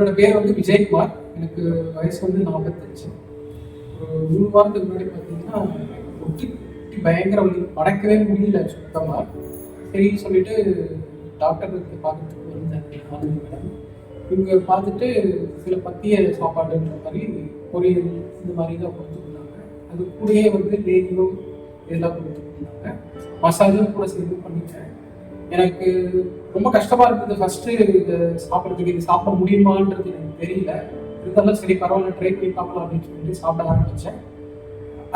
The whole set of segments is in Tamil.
என்னோட பேர் வந்து விஜயகுமார். எனக்கு வயசு வந்து நாற்பத்தஞ்சு ஒரு மூணு வாரத்துக்கு முன்னாடி பார்த்தீங்கன்னா ஒட்டி பயங்கர வலி. மடக்கவே முடியல சுத்தமாக சரி சொல்லிட்டு டாக்டர் பார்க்கறதுக்கு வந்தேன் மேடம். இவங்க பார்த்துட்டு சில பத்திய சாப்பாடுன்ற மாதிரி பொரியல் இந்த மாதிரி தான் கொடுத்துருந்தாங்க. அது கூடயே வந்து லேகியம் இதெல்லாம் கொடுத்துருந்தாங்க. மசாஜும் கூட சேர்ந்து பண்ணிட்டேன். எனக்கு ரொம்ப கஷ்டமா இருந்தது. ஃபர்ஸ்ட் இது சாப்பிட்றதுக்கு இது சாப்பிட முடியுமான்றது எனக்கு தெரியல. இருந்தாலும் சரி பரவாயில்ல ட்ரை பண்ணி பார்க்கலாம் அப்படின்னு சொல்லிட்டு சாப்பிட ஆரம்பிச்சேன்.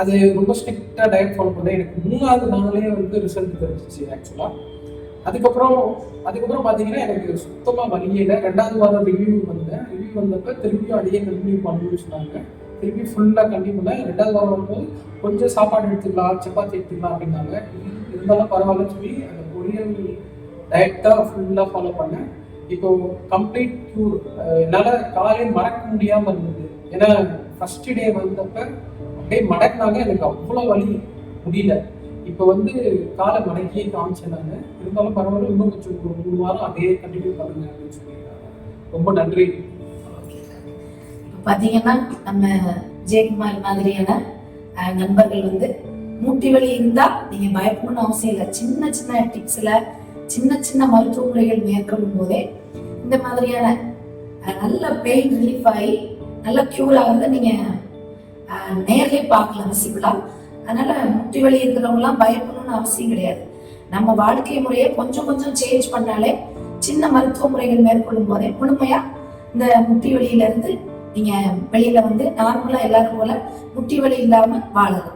அது ரொம்ப ஸ்ட்ரிக்டாக டயட் ஃபாலோ பண்ணேன் எனக்கு மூணாவது நாளே வந்து ரிசல்ட் தெரிஞ்சிச்சு ஆக்சுவலாக அதுக்கப்புறம் அதுக்கப்புறம் பார்த்தீங்கன்னா எனக்கு சுத்தமாக வலியில ரெண்டாவது வாரம் ரிவ்யூ வந்தேன். ரிவ்யூ வந்தப்ப திரும்பியும் அதையே கண்டினியூ பண்ணணும்னு சொன்னாங்க. திரும்பி ஃபுல்லாக கண்டினியூ பண்ணேன். ரெண்டாவது வாரம் வரும்போது கொஞ்சம் சாப்பாடு எடுத்துக்கலாம் சப்பாத்தி எடுத்துக்கலாம் அப்படின்னாங்க. இருந்தாலும் பரவாயில்லன்னு சொல்லி அந்த பொரியல் டயட் ஃபுல்லாக ஃபாலோ பண்ணேன். இப்போ கம்ப்ளீட் க்யூர் என்னால் காலையில் மறக்க முடியாமல் இருந்தது. ஏன்னா ஃபர்ஸ்ட் டே வந்தப்ப அப்படியே மடக்கினாங்க. எனக்கு அவ்வளோ வலி முடியல. இப்போ வந்து காலை மடக்கியே காமிச்சிருந்தாங்க இருந்தாலும் பரவாயில்ல இன்னும் கொஞ்சம் ஒரு மூணு வாரம் அதே கண்டினியூ பண்ணுங்க அப்படின்னு சொல்லியிருக்காங்க ரொம்ப நன்றி. பார்த்தீங்கன்னா பாத்தீங்கன்னா நம்ம ஜெயக்குமார் மாதிரியான நண்பர்கள் வந்து மூட்டி வலி இருந்தா நீங்க பயப்படணும்னு அவசியம் இல்லை. சின்ன சின்ன டிப்ஸ்ல சின்ன சின்ன மருத்துவ முறைகள் மேற்கொள்ளும் போதே இந்த மாதிரியான நல்ல பெயின் ரிலீஃப் ஆகி நல்ல கியூர் ஆகுறத நீங்க அஹ், நேர்லயே பார்க்கலாம் விசிபிளா அதனால முட்டி வலி இருக்கிறவங்கலாம் பயப்படணும்னு அவசியம் கிடையாது. நம்ம வாழ்க்கை முறையை கொஞ்சம் கொஞ்சம் சேஞ்ச் பண்ணாலே சின்ன மருத்துவ முறைகள் மேற்கொள்ளும் போதே முழுமையா இந்த முட்டி வலியில இருந்து நீங்க வெளியில வந்து நார்மலா எல்லாரும் போல முட்டி வலி இல்லாம வாழலாம்.